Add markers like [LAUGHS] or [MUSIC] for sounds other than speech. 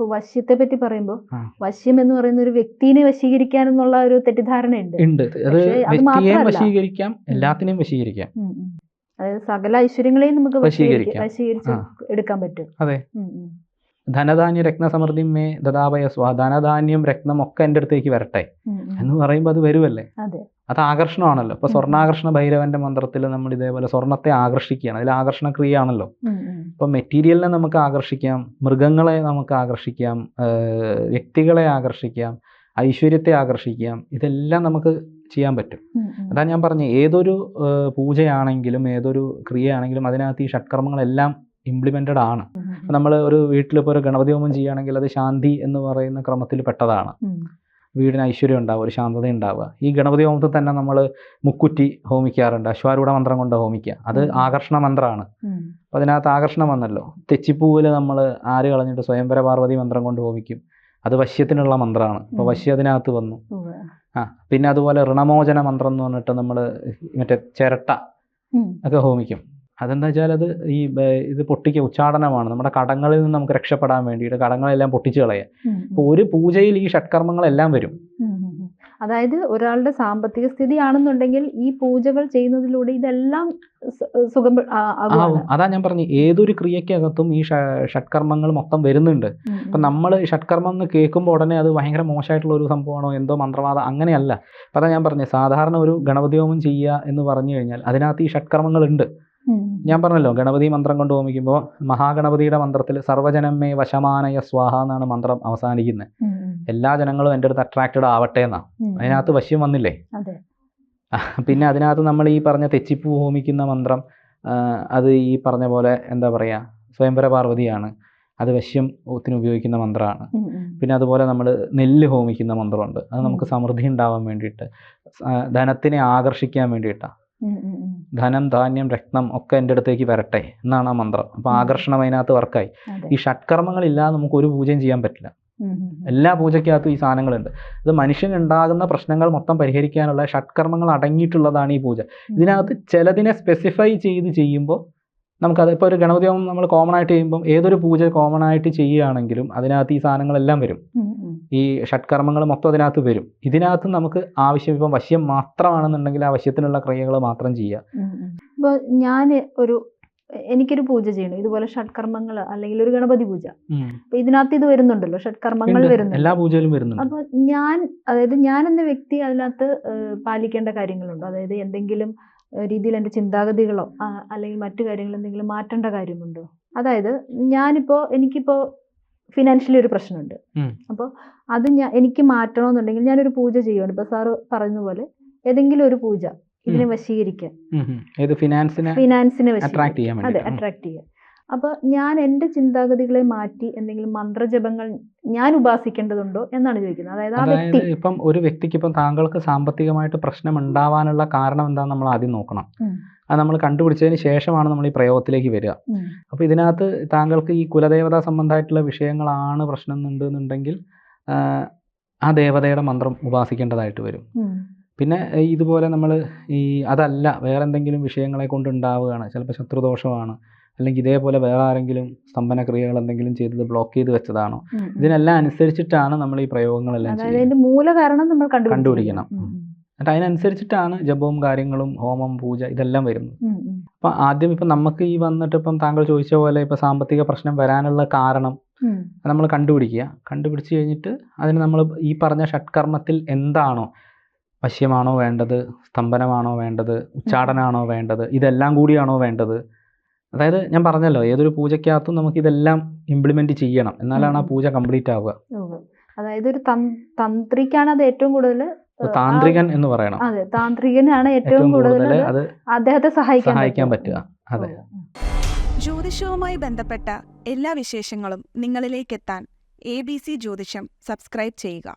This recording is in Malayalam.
ഇപ്പൊ വശ്യത്തെ പറ്റി പറയുമ്പോൾ. വശ്യം എന്ന് പറയുന്ന ഒരു വ്യക്തിനെ വശീകരിക്കാൻ എന്നുള്ള ഒരു തെറ്റിദ്ധാരണ ഉണ്ട്. ഉണ്ട്. പക്ഷേ അത് വ്യക്തിയെയും മാത്രമല്ല. വശീകരിക്കാം എല്ലാത്തിനെയും വശീകരിക്കാം. അതായത് സകല ഐശ്വര്യങ്ങളെയും നമുക്ക് വശീകരിച്ച് എടുക്കാൻ പറ്റും. അതെ. ധനധാന്യ രത്നസമൃദ്ധി മേ ദദാപയ സ്വാ. ധനധാന്യം രത്നം ഒക്കെ എന്റെ അടുത്തേക്ക് വരട്ടെ. എന്ന് പറയുമ്പോൾ അത് വരുമല്ലേ അതെ. ആകർഷണമാണല്ലോ. ഇപ്പൊ. സ്വർണാകർഷണ ഭൈരവന്റെ മന്ത്രത്തിൽ നമ്മൾ ഇതേപോലെ സ്വർണത്തെ ആകർഷിക്കുകയാണ്. അതിൽ ആകർഷണ ക്രിയയാണല്ലോ ഉം, ഉം. ഇപ്പൊ മെറ്റീരിയലിനെ നമുക്ക് ആകർഷിക്കാം മൃഗങ്ങളെ നമുക്ക് ആകർഷിക്കാം വ്യക്തികളെ ആകർഷിക്കാം ഐശ്വര്യത്തെ ആകർഷിക്കാം ഇതെല്ലാം നമുക്ക് ചെയ്യാൻ പറ്റും. അതാ ഞാൻ പറഞ്ഞ ഏതൊരു പൂജയാണെങ്കിലും ഏതൊരു ക്രിയയാണെങ്കിലും അതിനകത്ത് ഈ ഷഡ്കർമ്മങ്ങളെല്ലാം ഇംപ്ലിമെന്റഡ് ആണ്. നമ്മൾ ഒരു വീട്ടിലിപ്പോൾ ഒരു ഗണപതി ഹോമം ചെയ്യുകയാണെങ്കിൽ അത് ശാന്തി എന്ന് പറയുന്ന ക്രമത്തിൽ പെട്ടതാണ്. വീടിന് ഐശ്വര്യം ഉണ്ടാവുക ഒരു ശാന്തത ഉണ്ടാവുക. ഈ ഗണപതി ഹോമത്തിൽ തന്നെ നമ്മൾ മുക്കുറ്റി ഹോമിക്കാറുണ്ട്. അശ്വാരൂഢ മന്ത്രം കൊണ്ട് ഹോമിക്കുക. അത് ആകർഷണ മന്ത്രമാണ്. അപ്പം അതിനകത്ത് ആകർഷണം വന്നല്ലോ. തെച്ചിപ്പൂവിൽ നമ്മൾ ആര് കളഞ്ഞിട്ട് സ്വയംവര പാർവതി മന്ത്രം കൊണ്ട് ഹോമിക്കും. അത് വശ്യത്തിനുള്ള മന്ത്രമാണ്. അപ്പോൾ വശ്യ വശ്യം അതിനകത്ത് വന്നു. ആ പിന്നെ അതുപോലെ ഋണമോചന മന്ത്രം എന്ന് പറഞ്ഞിട്ട് നമ്മൾ മറ്റേ ചിരട്ട ഒക്കെ ഹോമിക്കും. അതെന്താ വെച്ചാൽ അത് ഈ ഇത് പൊട്ടിക്കുക ഉച്ചാടനമാണ്. നമ്മുടെ കടങ്ങളിൽ നിന്ന് നമുക്ക് രക്ഷപ്പെടാൻ വേണ്ടിയിട്ട് കടങ്ങളെല്ലാം പൊട്ടിച്ചു കളയുക. അപ്പോൾ ഒരു പൂജയിൽ ഈ ഷട്കർമ്മങ്ങളെല്ലാം വരും. അതായത് ഒരാളുടെ സാമ്പത്തിക സ്ഥിതി ആണെന്നുണ്ടെങ്കിൽ ഈ പൂജകൾ ചെയ്യുന്നതിലൂടെ ഇതെല്ലാം സുഖം അതാ ഞാൻ പറഞ്ഞു ഏതൊരു ക്രിയക്കകത്തും ഈ ഷഡ്കർമ്മങ്ങൾ മൊത്തം വരുന്നുണ്ട്. അപ്പൊ നമ്മൾ ഷട്കർമ്മം എന്ന് കേൾക്കുമ്പോൾ ഉടനെ അത് ഭയങ്കര മോശമായിട്ടുള്ള ഒരു സംഭവമാണോ എന്തോ മന്ത്രവാദം അങ്ങനെയല്ല. അപ്പം അതാ ഞാൻ പറഞ്ഞു സാധാരണ ഒരു ഗണപതി ഹോമം ചെയ്യുക എന്ന് പറഞ്ഞു കഴിഞ്ഞാൽ അതിനകത്ത് ഈ ഷട്കർമ്മങ്ങളുണ്ട് ഉം. ഞാൻ പറഞ്ഞല്ലോ ഗണപതി മന്ത്രം കൊണ്ട് ഹോമിക്കുമ്പോൾ മഹാഗണപതിയുടെ മന്ത്രത്തിൽ സർവജനമേ വശമാനയ സ്വാഹ എന്നാണ് മന്ത്രം അവസാനിക്കുന്നത്. എല്ലാ ജനങ്ങളും എന്റെ അടുത്ത് അട്രാക്റ്റഡ് ആവട്ടെ എന്നാണ്. അതിനകത്ത് വശ്യം വന്നില്ലേ? [LAUGHS] പിന്നെ അതിനകത്ത് നമ്മൾ ഈ പറഞ്ഞ തെച്ചിപ്പൂ ഹോമിക്കുന്ന മന്ത്രം അത് ഈ പറഞ്ഞ പോലെ എന്താ പറയുക സ്വയംവര പാർവതിയാണ്. അത് വശ്യം വശ്യത്തിന് ഉപയോഗിക്കുന്ന മന്ത്രമാണ്. പിന്നെ അതുപോലെ നമ്മൾ നെല്ല് ഹോമിക്കുന്ന മന്ത്രമുണ്ട്. അത് നമുക്ക് സമൃദ്ധി ഉണ്ടാവാൻ വേണ്ടിയിട്ട് ധനത്തിനെ ആകർഷിക്കാൻ വേണ്ടിയിട്ടാണ്. ധനം ധാന്യം രത്നം ഒക്കെ എന്റെ അടുത്തേക്ക് വരട്ടെ എന്നാണ് ആ മന്ത്രം. അപ്പോൾ. ആകർഷണം അതിനകത്ത് വർക്കായി. ഈ ഷട്കർമ്മങ്ങളില്ലാതെ നമുക്ക് ഒരു പൂജയും ചെയ്യാൻ പറ്റില്ല. എല്ലാ പൂജയ്ക്കകത്തും ഈ സാധനങ്ങളുണ്ട്. ഇത് മനുഷ്യനുണ്ടാകുന്ന പ്രശ്നങ്ങൾ മൊത്തം പരിഹരിക്കാനുള്ള ഷട്കർമ്മങ്ങൾ അടങ്ങിയിട്ടുള്ളതാണ് ഈ പൂജ. ഇതിനകത്ത് ചിലതിനെ സ്പെസിഫൈ ചെയ്ത് ചെയ്യുമ്പോൾ നമുക്കത് ഇപ്പോൾ ഒരു ഗണപതി ഹോമം നമ്മൾ കോമൺ ആയിട്ട് ചെയ്യുമ്പോൾ ഏതൊരു പൂജ കോമൺ ആയിട്ട് ചെയ്യുകയാണെങ്കിലും അതിനകത്ത് ഈ സാധനങ്ങളെല്ലാം വരും. ഈ ഷഡ്കർമ്മങ്ങൾ മൊത്തം അതിനകത്ത് വരും. ഇതിനകത്ത് നമുക്ക് ആവശ്യം ഇപ്പം വശ്യം മാത്രമാണെന്നുണ്ടെങ്കിൽ ആ വശ്യത്തിനുള്ള ക്രിയകൾ മാത്രം ചെയ്യുക. ഇപ്പോൾ ഞാൻ ഒരു എനിക്കൊരു പൂജ ചെയ്യണം. ഇതുപോലെ ഷഡ്കർമ്മങ്ങൾ അല്ലെങ്കിൽ ഒരു ഗണപതി പൂജ. അപ്പൊ ഇതിനകത്ത് ഇത് വരുന്നുണ്ടല്ലോ ഷഡ്കർമ്മങ്ങൾ വരുന്നു എല്ലാ പൂജയിലും വരുന്നുണ്ട്. അപ്പൊ ഞാൻ അതായത് ഞാൻ എന്ന വ്യക്തി അതിനകത്ത് പാലിക്കേണ്ട കാര്യങ്ങളുണ്ടോ. അതായത് എന്തെങ്കിലും രീതിയിൽ എന്റെ ചിന്താഗതികളോ അല്ലെങ്കിൽ മറ്റു കാര്യങ്ങൾ എന്തെങ്കിലും മാറ്റേണ്ട കാര്യമുണ്ടോ? അതായത് ഞാനിപ്പോ എനിക്കിപ്പോ ഫിനാൻഷ്യലി ഒരു പ്രശ്നമുണ്ട്. അപ്പോൾ അത് ഞാൻ എനിക്ക് മാറ്റണമെന്നുണ്ടെങ്കിൽ ഞാനൊരു പൂജ ചെയ്യുകയാണ് ഇപ്പൊ സാറ് പറയുന്ന പോലെ ഏതെങ്കിലും ഒരു പൂജ ഇതിനെ വശീകരിക്കാൻ. ഫിനാൻസിനെ അട്രാക്ട് ചെയ്യാൻ അതെ അട്രാക്ട് ചെയ്യുക അപ്പൊ ഞാൻ എന്റെ ചിന്താഗതികളെ മാറ്റി എന്തെങ്കിലും മന്ത്രജപങ്ങൾ ഞാൻ ഉപാസിക്കേണ്ടതുണ്ടോ എന്നാണ് ചോദിക്കുന്നത്. അതായത് ആ വ്യക്തി ഇപ്പം ഒരു വ്യക്തിക്ക് ഇപ്പം താങ്കൾക്ക് സാമ്പത്തികമായിട്ട് പ്രശ്നം ഉണ്ടാവാനുള്ള കാരണം എന്താണെന്ന് നമ്മൾ ആദ്യം നോക്കണം. അത് നമ്മൾ കണ്ടുപിടിച്ചതിന് ശേഷമാണ് നമ്മൾ ഈ പ്രയോഗത്തിലേക്ക് വരിക. അപ്പോൾ ഇതിനകത്ത് താങ്കൾക്ക് ഈ കുലദേവതാ സംബന്ധമായിട്ടുള്ള വിഷയങ്ങളാണ് പ്രശ്നം എന്നുണ്ടെന്നുണ്ടെങ്കിൽ ആ ദേവതയുടെ മന്ത്രം ഉപാസിക്കേണ്ടതായിട്ട് വരും. പിന്നെ ഇതുപോലെ നമ്മൾ ഈ അതല്ല വേറെ എന്തെങ്കിലും വിഷയങ്ങളെ കൊണ്ട് ഉണ്ടാവുകയാണ് ചിലപ്പോൾ ശത്രുദോഷമാണ്. അല്ലെങ്കിൽ ഇതേപോലെ വേറെ ആരെങ്കിലും സ്തംഭന ക്രിയകൾ എന്തെങ്കിലും ചെയ്തത് ബ്ലോക്ക് ചെയ്ത് വെച്ചതാണോ? ഇതിനെല്ലാം അനുസരിച്ചിട്ടാണ് നമ്മൾ ഈ പ്രയോഗങ്ങളെല്ലാം ചെയ്യുന്നത്. മൂല കാരണം നമ്മൾ കണ്ടുപിടിക്കണം. എന്നിട്ട് അതിനനുസരിച്ചിട്ടാണ് ജപവും കാര്യങ്ങളും ഹോമം പൂജ ഇതെല്ലാം വരുന്നത്. അപ്പം ആദ്യം ഇപ്പം നമുക്ക് ഈ വന്നിട്ട് ഇപ്പം താങ്കൾ ചോദിച്ച പോലെ ഇപ്പം സാമ്പത്തിക പ്രശ്നം വരാനുള്ള കാരണം നമ്മൾ കണ്ടുപിടിക്കുക. കണ്ടുപിടിച്ച് കഴിഞ്ഞിട്ട് അതിന് നമ്മൾ ഈ പറഞ്ഞ ഷട്കർമ്മത്തിൽ എന്താണോ? പശ്യമാണോ വേണ്ടത്? സ്തംഭനമാണോ വേണ്ടത്? ഉച്ചാടനാണോ വേണ്ടത്? ഇതെല്ലാം കൂടിയാണോ വേണ്ടത്? അതായത് ഞാൻ പറഞ്ഞല്ലോ ഏതൊരു പൂജയ്ക്കകത്തും നമുക്ക് ഇതെല്ലാം ഇംപ്ലിമെന്റ് ചെയ്യണം. എന്നാലാണ് ആ പൂജ കംപ്ലീറ്റ് ആവുക. അതായത് ഒരു തന്ത്രിക്കാണ് അത് ഏറ്റവും കൂടുതൽ താന്ത്രികൻ എന്ന് പറയണം. അതെ താന്ത്രികനാണ് ഏറ്റവും ഏറ്റവും കൂടുതൽ അത് അദ്ദേഹത്തെ സഹായിക്കാൻ സഹായിക്കാൻ. പറ്റുക. അതെ. ജ്യോതിഷവുമായി ബന്ധപ്പെട്ട എല്ലാ വിശേഷങ്ങളും നിങ്ങളിലേക്ക് എത്താൻ A B C Jyothisham subscribe ചെയ്യുക.